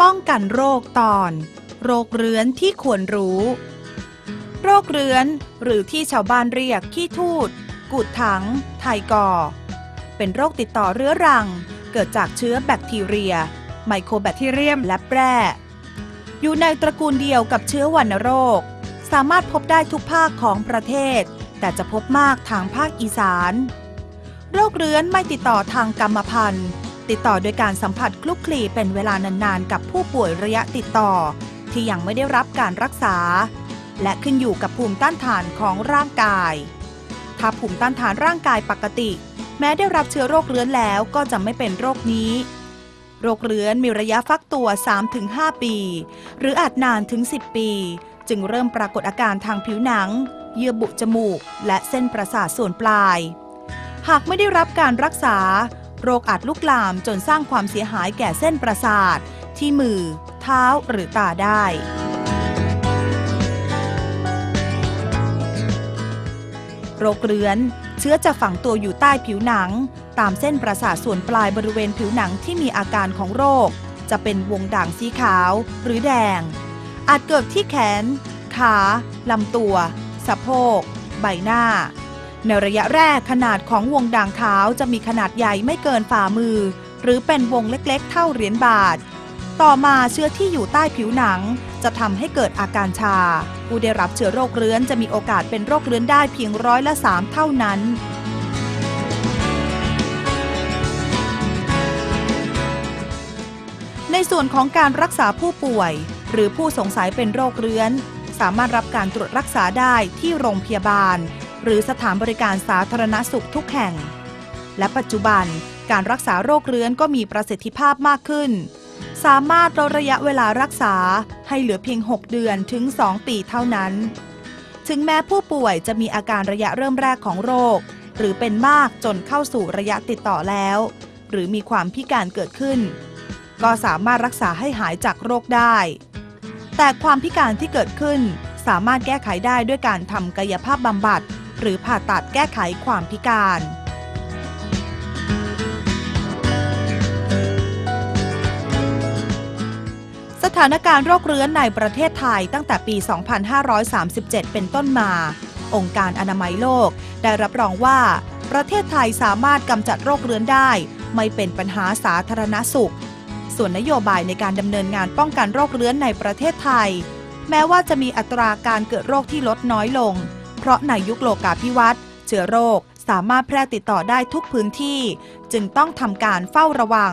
ป้องกันโรคตอน โรคเรื้อนที่ควรรู้ โรคเรื้อน หรือที่ชาวบ้านเรียกขี้ทูดกูดถัง ไทกอ เป็นโรคติดต่อเรื้อรัง เกิดจากเชื้อแบคทีเรีย ไมโครแบคทีเรียมและแปรอยู่ในตระกูลเดียวกับเชื้อวัณโรค สามารถพบได้ทุกภาคของประเทศ แต่จะพบมากทางภาคอีสาน โรคเรื้อนไม่ติดต่อทางกรรมพันธุ์ ติดต่อโดยการสัมผัสคลุกคลีเป็นเวลานานๆ กับผู้ป่วยระยะติดต่อ ที่ยังไม่ได้รับการรักษา และขึ้นอยู่กับภูมิต้านทานของร่างกาย ถ้าภูมิต้านทานร่างกายปกติ แม้ได้รับเชื้อโรคเรื้อนแล้วก็จะไม่เป็นโรคนี้ โรคเรื้อนมีระยะฟักตัว 3-5 ปี หรืออาจนานถึง 10 ปี จึงเริ่มปรากฏอาการทางผิวหนัง เยื่อบุจมูก และเส้นประสาทส่วนปลาย หากไม่ได้รับการรักษา โรคอาจลุกลามจนสร้างความเสียหายแก่เส้นประสาท ที่มือ เท้าหรือตาได้ โรคเรื้อน เชื้อจะฝังตัวอยู่ใต้ผิวหนัง ตามเส้นประสาทส่วนปลายบริเวณผิวหนังที่มีอาการของโรค จะเป็นวงด่างสีขาวหรือแดง อาจเกิดที่แขน ขา ลำตัว สะโพก ใบหน้า ในระยะแรกขนาดของวงด่างขาวจะมีขนาดใหญ่ไม่เกินฝ่ามือ หรือเป็นวงเล็กๆ เท่าเหรียญบาท ต่อมาเชื้อที่อยู่ใต้ผิวหนัง จะทำให้เกิดอาการชา ผู้ได้รับเชื้อโรคเรื้อนจะมีโอกาสเป็นโรคเรื้อนได้เพียงร้อยละสามเท่านั้นในส่วนของการรักษาผู้ป่วย หรือผู้สงสัยเป็นโรคเรื้อน สามารถรับการตรวจรักษาได้ที่โรงพยาบาล หรือสถานบริการสาธารณสุขทุกแห่ง และปัจจุบันการรักษาโรคเรื้อนก็มีประสิทธิภาพมากขึ้น สามารถลดระยะเวลารักษาให้เหลือเพียง 6 เดือนถึง 2 ปีเท่านั้น ถึงแม้ผู้ป่วยจะมีอาการระยะเริ่มแรกของโรค หรือเป็นมากจนเข้าสู่ระยะติดต่อแล้ว หรือมีความพิการเกิดขึ้น ก็สามารถรักษาให้หายจากโรคได้ แต่ความพิการที่เกิดขึ้นสามารถแก้ไขได้ด้วยการทำกายภาพบำบัด หรือผ่าตัดแก้ไขความพิการสถานการณ์โรคเรื้อนในประเทศไทยตั้งแต่ปี 2537 เป็นต้นมา องค์การอนามัยโลก ได้รับรองว่า ประเทศไทยสามารถกำจัดโรคเรื้อนได้ ไม่เป็นปัญหาสาธารณสุข ส่วนนโยบายในการดำเนินงานป้องกันโรคเรื้อนในประเทศไทย แม้ว่าจะมีอัตราการเกิดโรคที่ลดน้อยลง เพราะในยุคโลกาภิวัตน์เชื้อโรคสามารถแพร่ติดต่อได้ทุกพื้นที่ จึงต้องทำการเฝ้าระวัง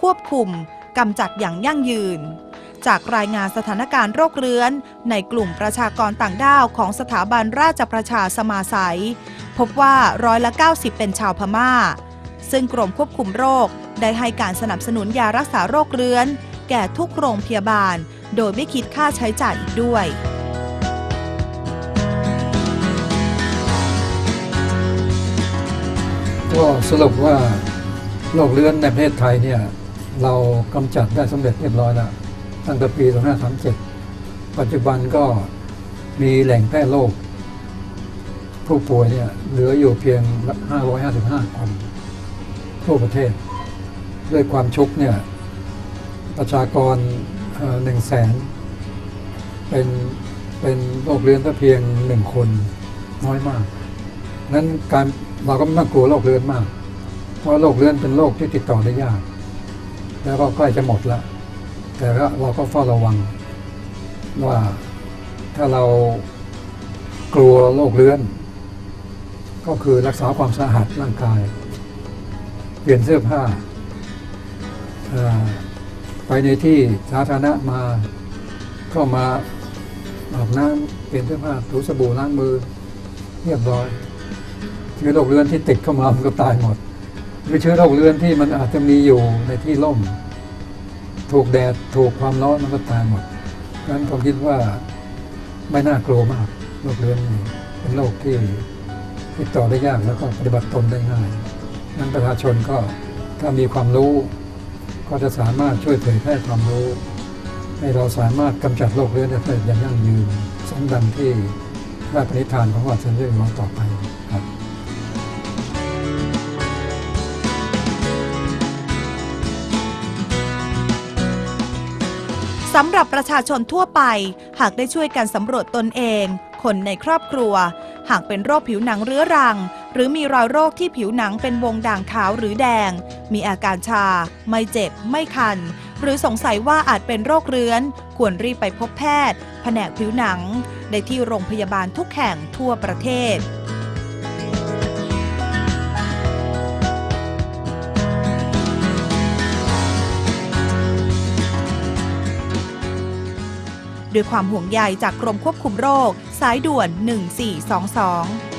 ควบคุมกำจัดอย่างยั่งยืน จากรายงานสถานการณ์โรคเรื้อน ในกลุ่มประชากรต่างด้าวของสถาบันราชประชาสมาสัย พบว่าร้อยละ 90 เป็นชาวพม่า ซึ่งกรมควบคุมโรคได้ให้การสนับสนุนยารักษาโรคเรื้อน แก่ทุกโรงพยาบาล โดยไม่คิดค่าใช้จ่ายอีกด้วย ก็สรุปว่าโรคเรื้อนในประเทศไทยเนี่ยเรากำจัดได้สำเร็จเรียบร้อยแล้วตั้งแต่ปี 2537 ปัจจุบันก็มีแหล่งแพร่โรคผู้ป่วยเนี่ยเหลืออยู่เพียง 555 คนทั่วประเทศ ด้วยความชุกเนี่ยประชากรหนึ่งแสนเป็นเป็นโรคเรื้อนแต่เพียงหนึ่งคนน้อยมาก นั้นการ เราก็ไม่ต้องกลัวโรคเรื้อนมาก เพราะโรคเรื้อนเป็นโรคที่ติดต่อได้ยาก แล้วก็ใกล้จะหมดแล้วแต่ก็เราก็เฝ้าระวังว่าถ้าเรากลัวโรคเรื้อน ก็คือรักษาความสะอาดร่างกาย เปลี่ยนเสื้อผ้า ไปในที่สาธารณะมาก็มาอาบน้ำเปลี่ยนเสื้อผ้าถูสบู่ล้างมือเรียบร้อย ชื้อโรคเรื้อนที่ติดเข้ามามันก็ตายหมดหรือเชื้อโรคเรื้อนที่มันอาจจะมีอยู่ในที่ร่ม ถูกแดดถูกความร้อนมันก็ตายหมดดังนั้นผมคิดว่าไม่น่ากลัวมากโรคเรื้อนนี่เป็นโรคที่ติดต่อได้ยากแล้วก็ปฏิบัติตนได้ง่ายนั้นประชาชนก็ถ้ามีความรู้ ก็จะสามารถช่วยเผยแพร่ความรู้ ให้เราสามารถกำจัดโรคเรื้อนได้อย่างยั่งยืนสมดังที่พระปณิธานของวัดเชนเรื่องน้องต่อไปครับ สำหรับประชาชนทั่วไป หากได้ช่วยกันสำรวจตนเอง คนในครอบครัว หากเป็นโรคผิวหนังเรื้อรัง หรือมีรอยโรคที่ผิวหนังเป็นวงด่างขาวหรือแดง มีอาการชา ไม่เจ็บ ไม่คัน หรือสงสัยว่าอาจเป็นโรคเรื้อน ควรรีบไปพบแพทย์ แผนกผิวหนัง ได้ที่โรงพยาบาลทุกแห่งทั่วประเทศ ด้วยความห่วงใยจากกรมควบคุมโรค สายด่วน 1422